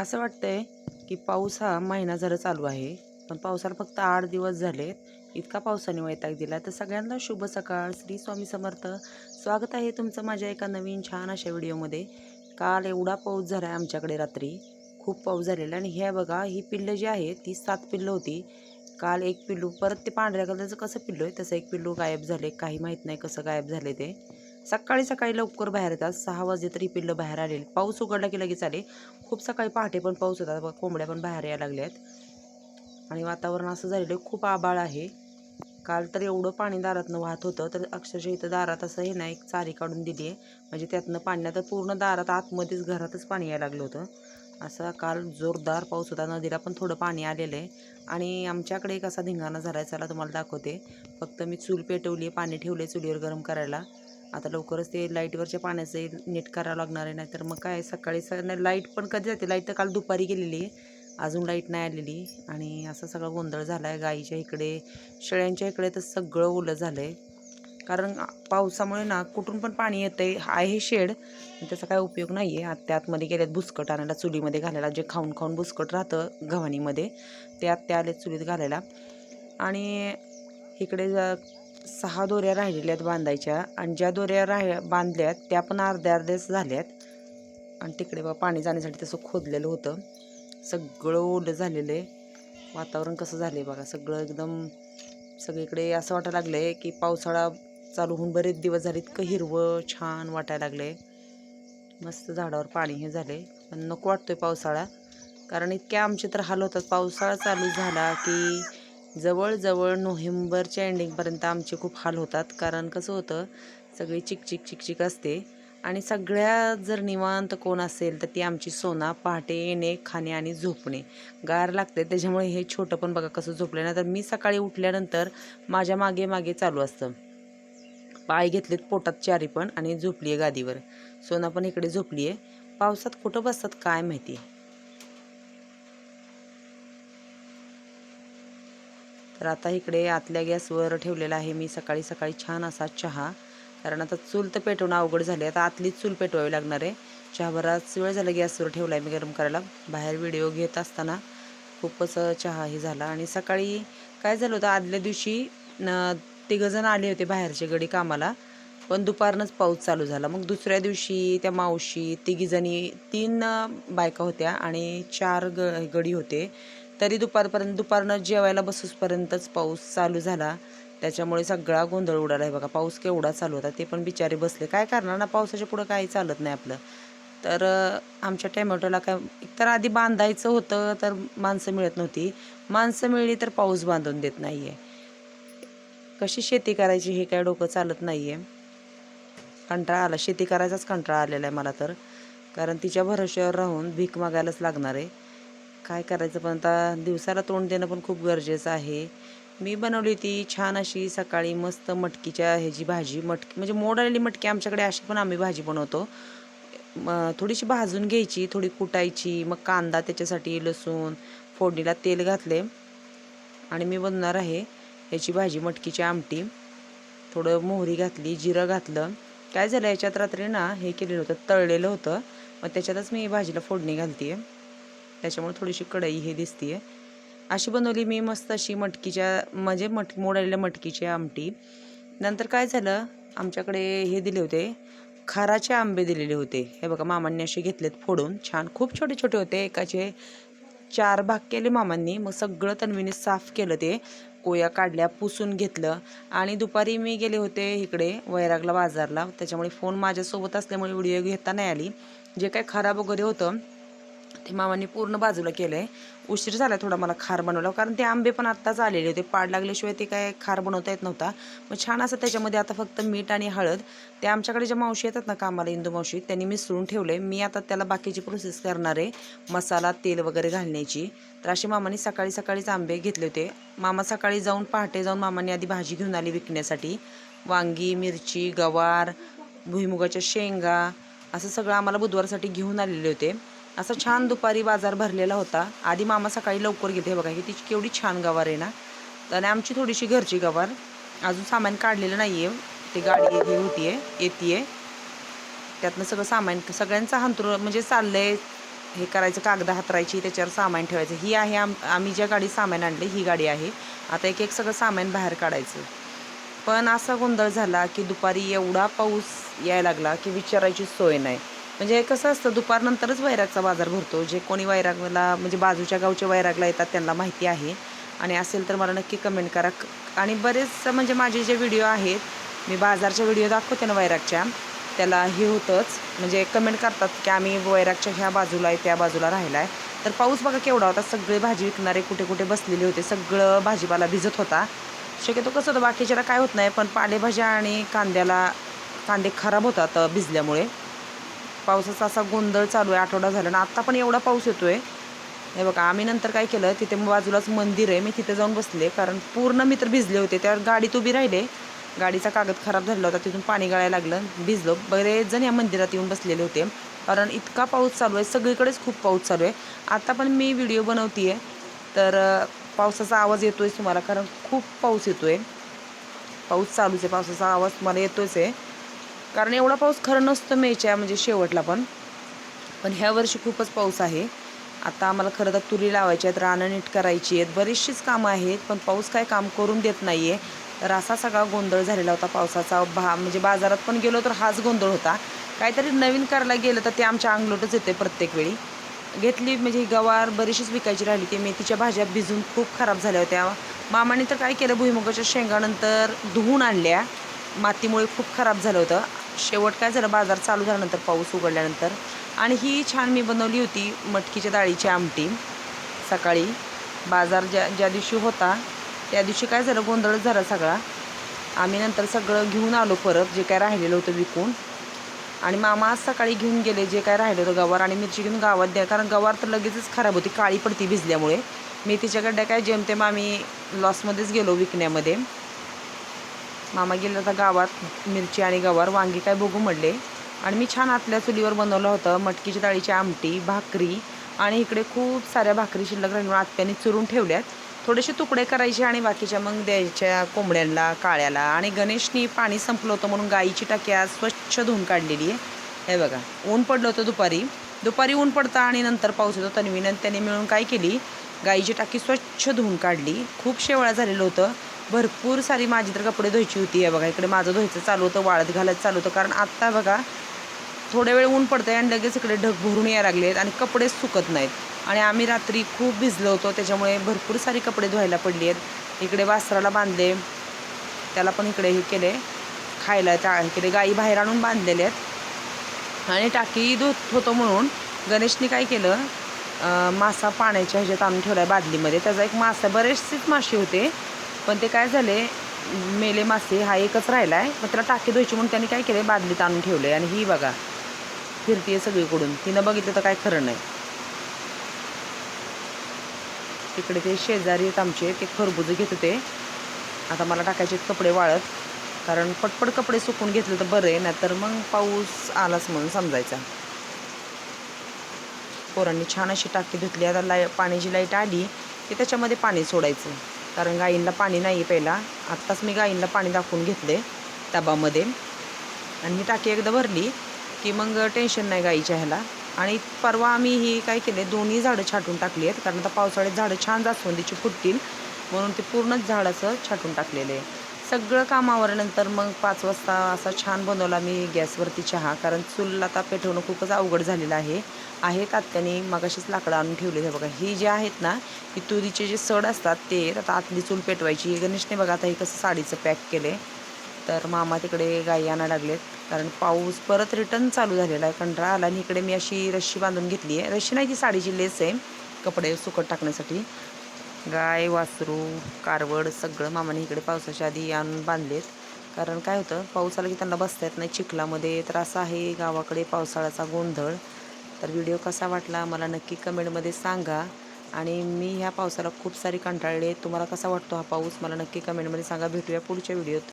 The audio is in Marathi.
असं वाटतंय की पाऊस हा महिना जरा चालू आहे पण पावसाला फक्त आठ दिवस झालेत इतका पावसाने वैताग दिला. तर सगळ्यांना शुभ सकाळ. श्री स्वामी समर्थ. स्वागत आहे तुमचं माझ्या एका नवीन छान अशा व्हिडिओमध्ये. काल एवढा पाऊस झाला आहे आमच्याकडे रात्री. खूप पाऊस झालेला आणि हे बघा ही पिल्लं जी आहे ती सात पिल्लं होती. काल एक पिल्लू परत ते पांढऱ्या कलरचं कसं पिल्लू आहे तसं एक पिल्लू गायब झाले. काही माहीत नाही कसं गायब झाले ते. सकाळी सकाळी लवकर बाहेर येतात. सहा वाजले तरी पिल्लं बाहेर आलेली. पाऊस उघडला की लगेच आले. खूप सकाळी पहाटे पण पाऊस होता बघा कोंबड्या पण बाहेर यायला लागल्यात. आणि वातावरण असं झालेलं आहे खूप आबाळ आहे. काल तर एवढं पाणी दारातनं वाहत होतं तर अक्षरशः इथं दारात असं हे ना एक चारी काढून दिली आहे. म्हणजे त्यातनं पाण्यात पूर्ण दारात आतमध्येच घरातच पाणी यायला लागलं होतं. असा काल जोरदार पाऊस होता. नदीला पण थोडं पाणी आलेलं आहे. आणि आमच्याकडे एक असा धिंगाणा झाला आहे चला तुम्हाला दाखवते. फक्त मी चूल पेटवली आहे पाणी ठेवले चुलीवर गरम करायला. आता लवकरच ते लाईटवरच्या पाण्याचं नीट करावं लागणार आहे नाहीतर मग काय सकाळी स लाइट पण कधी जाते लाइट तर काल दुपारी गेलेली आहे. अजून लाइट नाही आलेली. आणि असा सगळा गोंधळ झाला आहे गाईच्या इकडे शेळ्यांच्या इकडे तर सगळं ओलं झालं आहे कारण पावसामुळे ना कुठून पण पाणी येतं आहे आहे शेड त्याचा काय उपयोग नाही आहे आत्या आतमध्ये गेल्यात बुसकट आणायला चुलीमध्ये घालायला जे खाऊन खाऊन बुसकट राहतं गव्हाणीमध्ये ते आत्या आले चुलीत घालायला. आणि इकडे ज- सहा दोऱ्या राहिलेल्या आहेत बांधायच्या आणि ज्या दोऱ्या राह बांधल्यात त्या पण अर्ध्या अर्ध्याच झाल्यात. आणि तिकडे बा पाणी जाण्यासाठी तसं खोदलेलं होतं. सगळं ओलं झालेलं आहे. वातावरण कसं झालं आहे बघा सगळं एकदम सगळीकडे असं वाटायला लागलं आहे की पावसाळा चालू होऊन बरेच दिवस झाले इतकं हिरवं छान वाटायला लागलं आहे मस्त झाडावर पाणी हे झाले पण नको वाटतो आहे पावसाळा. कारण इतक्या आमचे तर हाल होतात. पावसाळा चालू झाला की जवळजवळ नोव्हेंबरच्या एंडिंगपर्यंत आमचे खूप हाल होतात. कारण कसं होतं सगळी चिकचिक चिकचिक असते. आणि सगळ्या जर निवांत कोण असेल तर ती आमची सोना पहाटे येणे खाणे आणि झोपणे. गार लागते त्याच्यामुळे हे छोटं पण बघा कसं झोपलं नाही तर मी सकाळी उठल्यानंतर माझ्या मागे मागे चालू असतं. पाय घेतलेत पोटात चारी पण आणि झोपली आहे गादीवर. सोना पण इकडे झोपली आहे पावसात कुठं बसतात काय माहिती तर आता इकडे आतल्या गॅसवर ठेवलेला आहे मी सकाळी सकाळी छान असा चहा. कारण आता चूल तर पेटवणं अवघड झाली आता आतलीच चूल पेटवावी लागणार आहे. चहा बराच वेळ झाला गॅसवर ठेवला आहे मी गरम करायला. बाहेर व्हिडिओ घेत असताना खूपच चहा हे झाला. आणि सकाळी काय झालं होतं? आदल्या दिवशी न तिघंजण आले होते बाहेरचे गडी कामाला. पण दुपारनंच पाऊस चालू झाला. मग दुसऱ्या दिवशी त्या मावशी तिघीजणी तीन बायका होत्या आणि चार ग गडी होते. तरी दुपारपर्यंत दुपारनं जेवायला बसूसपर्यंतच पाऊस चालू झाला. त्याच्यामुळे सगळा गोंधळ उडाला. आहे बघा पाऊस केवढा चालू होता ते पण बिचारे बसले. काय करणार ना पावसाच्या पुढं काही चालत नाही आपलं. तर आमच्या टॅमॅटोला काय एकतर आधी बांधायचं होतं तर माणसं मिळत नव्हती. माणसं मिळली तर पाऊस बांधून देत नाही आहे कशी शेती करायची हे काय डोकं चालत नाही आहे कंटाळा आला. शेती करायचाच कंटाळा आलेला आहे मला तर. कारण तिच्या भरोश्यावर राहून भीक मागायलाच लागणार आहे. काय करायचं पण आता दिवसाला तोंड देणं पण खूप गरजेचं आहे. मी बनवली ती छान अशी सकाळी मस्त मटकीच्या ह्याची भाजी मटकी म्हणजे मोड आलेली मटकी आमच्याकडे अशी पण आम्ही भाजी बनवतो. थोडीशी भाजून घ्यायची थोडी कुटायची मग कांदा त्याच्यासाठी लसूण फोडणीला तेल घातले. आणि मी बनणार आहे याची भाजी मटकीची आमटी. थोडं मोहरी घातली जिरं घातलं. काय झालं याच्यात रात्री ना हे केलेलं होतं तळलेलं होतं. मग त्याच्यातच मी भाजीला फोडणी घालते आहे त्याच्यामुळे थोडीशी कढई हे दिसते अशी बनवली मी मस्त अशी मटकीच्या म्हणजे मट मोडलेल्या मटकीची आमटी. नंतर काय झालं आमच्याकडे हे दिले होते खाराचे आंबे दिलेले होते. हे बघा मामांनी असे घेतलेत फोडून. छान खूप छोटे छोटे होते. एकाचे चार भाग केले मामांनी. मग सगळं तन्वीने साफ केलं ते. कोया काढल्या पुसून घेतलं. आणि दुपारी मी गेले होते इकडे वैरागला बाजारला. त्याच्यामुळे फोन माझ्यासोबत असल्यामुळे व्हिडिओ घेता नाही आली. जे काय खराब वगैरे होतं हे मामांनी पूर्ण बाजूला केलं आहे उशीर झाला थोडा मला खार बनवला कारण ते आंबे पण आत्ताच आलेले होते. पाड लागल्याशिवाय ते काय खार बनवता येत नव्हता. मग छान असं त्याच्यामध्ये आता फक्त मीठ आणि हळद. ते आमच्याकडे ज्या मावशी येतात ना कामाला इंदू मावशी त्यांनी मिसळून ठेवले मी आता त्याला बाकीची प्रोसेस करणार आहे. मसाला तेल वगैरे घालण्याची. तर असे मामाने सकाळी सकाळीच आंबे घेतले होते. मामा सकाळी जाऊन पहाटे जाऊन मामाने आधी भाजी घेऊन आली विकण्यासाठी. वांगी मिरची गवार भुईमुगाच्या शेंगा असं सगळं आम्हाला बुधवारसाठी घेऊन आलेले होते. असं छान दुपारी बाजार भरलेला होता. आधी मामा सकाळी लवकर घेते. बघा की तिची केवढी छान गवार आहे ना. तर आणि आमची थोडीशी घरची गवार. अजून सामान काढलेलं नाही आहे ते गाडी हे होती आहे येते त्यातनं सगळं सामान सगळ्यांचं हंतरू म्हणजे चाललंय हे करायचं कागद हातरायची त्याच्यावर सामान ठेवायचं. ही आहे आम आम्ही ज्या गाडी सामान आणले ही गाडी आहे. आता एक एक सगळं सामान बाहेर काढायचं. पण असा गोंधळ झाला की दुपारी एवढा पाऊस यायला लागला की विचारायची सोय नाही. म्हणजे कसं असतं दुपारनंतरच वैरागचा बाजार भरतो. जे कोणी वैरागला म्हणजे बाजूच्या गावच्या वैरागला येतात त्यांना माहिती आहे. आणि असेल तर मला नक्की कमेंट करा. आणि बरेच म्हणजे माझे जे व्हिडिओ आहेत मी बाजारचे व्हिडिओ दाखवते ना वैरागच्या त्याला हे होतंच. म्हणजे कमेंट करतात की आम्ही वैरागच्या ह्या बाजूला आहे त्या बाजूला राहिला आहे तर पाऊस बघा केवढा होता. सगळे भाजी विकणारे कुठे कुठे बसलेले होते. सगळं भाजीपाला भिजत होता. शक्यतो कसं होतं बाकीच्याला काय होत नाही पण पालेभाज्या आणि कांद्याला कांदे खराब होतात भिजल्यामुळे. पावसाचा असा गोंधळ चालू आहे आठवडा झाला आणि आत्ता पण एवढा पाऊस येतोय. हे बघा आम्ही नंतर काय केलं तिथे बाजूलाच मंदिर आहे मी तिथे जाऊन बसले. कारण पूर्ण मी तर भिजले होते त्यावर गाडीत उभी राहिले. गाडीचा कागद खराब झालेला होता तिथून पाणी गळायला लागलं भिजलो. बरेच जण या मंदिरात येऊन बसलेले होते. कारण इतका पाऊस चालू आहे सगळीकडेच खूप पाऊस चालू आहे. आता पण मी व्हिडिओ बनवते तर पावसाचा आवाज येतोय तुम्हाला कारण खूप पाऊस येतोय. पाऊस चालूच आहे पावसाचा आवाज तुम्हाला येतोच आहे. कारण एवढा पाऊस खरं नसतं मेच्या म्हणजे शेवटला पण. पण ह्या वर्षी खूपच पाऊस आहे. आता आम्हाला खरं तर तुरी लावायची आहेत रानं नीट करायची आहेत. बरीचशीच कामं आहेत पण पाऊस काय काम करून देत नाही आहे तर असा सगळा गोंधळ झालेला होता पावसाचा. भा म्हणजे बाजारात पण गेलो तर हाच गोंधळ होता. काहीतरी नवीन करायला गेलं तर ते आमच्या अंगलोटच येते प्रत्येक वेळी. घेतली म्हणजे गवार बरीचशीच विकायची राहिली ती मेथीच्या भाज्या भिजून खूप खराब झाल्या होत्या. मामाने तर काय केलं भुईमुगाच्या शेंगानंतर धुवून आणल्या. मातीमुळे खूप खराब झालं होतं. शेवट काय झालं बाजार चालू झाल्यानंतर पाऊस उघडल्यानंतर आणि ही छान मी बनवली होती मटकीच्या डाळीची आमटी. सकाळी बाजार ज्या ज्या दिवशी होता त्या दिवशी काय झालं गोंधळच झाला सगळा. आम्ही नंतर सगळं घेऊन आलो परत जे काय राहिलेलं होतं विकून. आणि मामा आज सकाळी घेऊन गेले जे काय राहिलं होतं गवार आणि मिरची घेऊन गावात द्या कारण गवार तर लगेचच खराब होती काळी पडती भिजल्यामुळे. मेथीच्या गड्ड्या काय जेमतेम आम्ही लॉसमध्येच गेलो विकण्यामध्ये. मामा गेले आता गावात मिरची आणि गवार. वांगी काय बघू म्हणले. आणि मी छान आतल्या चुलीवर बनवलं होतं. मटकीच्या डाळीची आमटी भाकरी आणि इकडे खूप साऱ्या भाकरी शिल्लक राहिल्या. आत्याने चुरून ठेवल्यात. थोडेसे तुकडे करायचे आणि बाकीच्या मग द्यायच्या कोंबड्यांना काळ्याला. आणि गणेशनी पाणी संपलं होतं म्हणून गाईची टाकी आज स्वच्छ धुवून काढलेली आहे. हे बघा ऊन पडलं होतं दुपारी. दुपारी ऊन पडतं आणि नंतर पाऊस येतो. तन्वीनं त्याने मिळून काय केली? गाईची टाकी स्वच्छ धुवून काढली. खूप शेवळा झालेलं होतं. भरपूर सारी माझी तर कपडे धुवायची होती. हे बघा इकडे माझं धुवायचं चालू होतं वाळत घालायचं चालू होतं. कारण आत्ता बघा थोड्या वेळ ऊन पडतं आहे आणि लगेच इकडे ढग भरून यायला आहेत आणि कपडेच सुकत नाहीत. आणि आम्ही रात्री खूप भिजलो होतो त्याच्यामुळे भरपूर सारी कपडे धुवायला पडली आहेत. इकडे वासराला बांधले. त्याला पण इकडे हे केले खायला त्या हे केले गाई बाहेर आणून बांधलेले आहेत. आणि टाकी धुत होतो म्हणून गणेशने काय केलं मासा पाण्याच्या ह्याच्यात आणून ठेवला आहे बादलीमध्ये. त्याचा एक मासा बरेचसेच मासे होते. पण ते काय झाले मेले मासे हा एकच राहिला आहे मग त्याला टाकी धुवायची म्हणून त्यांनी काय केलं बादलीत आणून ठेवलं आहे आणि ही बघा फिरतीये सगळीकडून. तिनं बघितलं तर काय खरं नाही. तिकडे ते शेजारी आहेत आमचे ते खरबुजं घेत होते. आता मला टाकायचे कपडे वाळत. कारण पटपट कपडे सुकून घेतले तर बरं आहे नाहीतर मग पाऊस आलाच म्हणून समजायचा. पोरांनी छान अशी टाकी धुतली. आता लाय पाण्याची लाइट आली की त्याच्यामध्ये पाणी सोडायचं. कारण गाईंना पाणी नाही पहिला आत्ताच मी गाईंना पाणी दाखवून घेतले टबामध्ये आणि ही टाकी एकदा भरली की मग टेन्शन नाही गाईच्या ह्याला. आणि परवा आम्ही ही काय केले दोन्ही झाडं छाटून टाकली आहेत. कारण आता पावसाळ्यात झाडं छान जास्वंदीची फुटतील. म्हणून ते पूर्णच झाडाचं छाटून टाकलेलं. आहे सगळं कामावर नंतर मग पाच वाजता असा छान बनवला मी गॅसवरती चहा कारण चूल आता पेटवणं खूपच अवघड झालेलं आहे. आहे तात्याने मगाशीच लाकडं आणून ठेवले आहे बघा. ही जे आहेत ना ही तुरीचे जे सड असतात ते आता आतली चूल पेटवायची. गणेशने बघा आता हे कसं साडीचं पॅक केले तर मामा तिकडे गाई आणायला लागलेत कारण पाऊस परत रिटर्न चालू झालेला आहे. कंटाळा आला आणि इकडे मी अशी रश्शी बांधून घेतली आहे. रश्शी नाही ती साडीची लेस आहे कपडे सुकट टाकण्यासाठी. गाय वासरू कारवड सगळं मामाने इकडे पावसाच्या आधी आणून बांधलेत. कारण काय होतं पाऊस आला की त्यांना बसता येत नाही. चिखलामध्ये तर असं आहे गावाकडे पावसाळ्याचा गोंधळ. तर व्हिडिओ कसा वाटला मला नक्की कमेंटमध्ये सांगा. आणि मी ह्या पावसाला खूप सारी कंटाळले. तुम्हाला कसा वाटतो हा पाऊस? मला नक्की कमेंटमध्ये सांगा. भेटूया पुढच्या व्हिडिओत.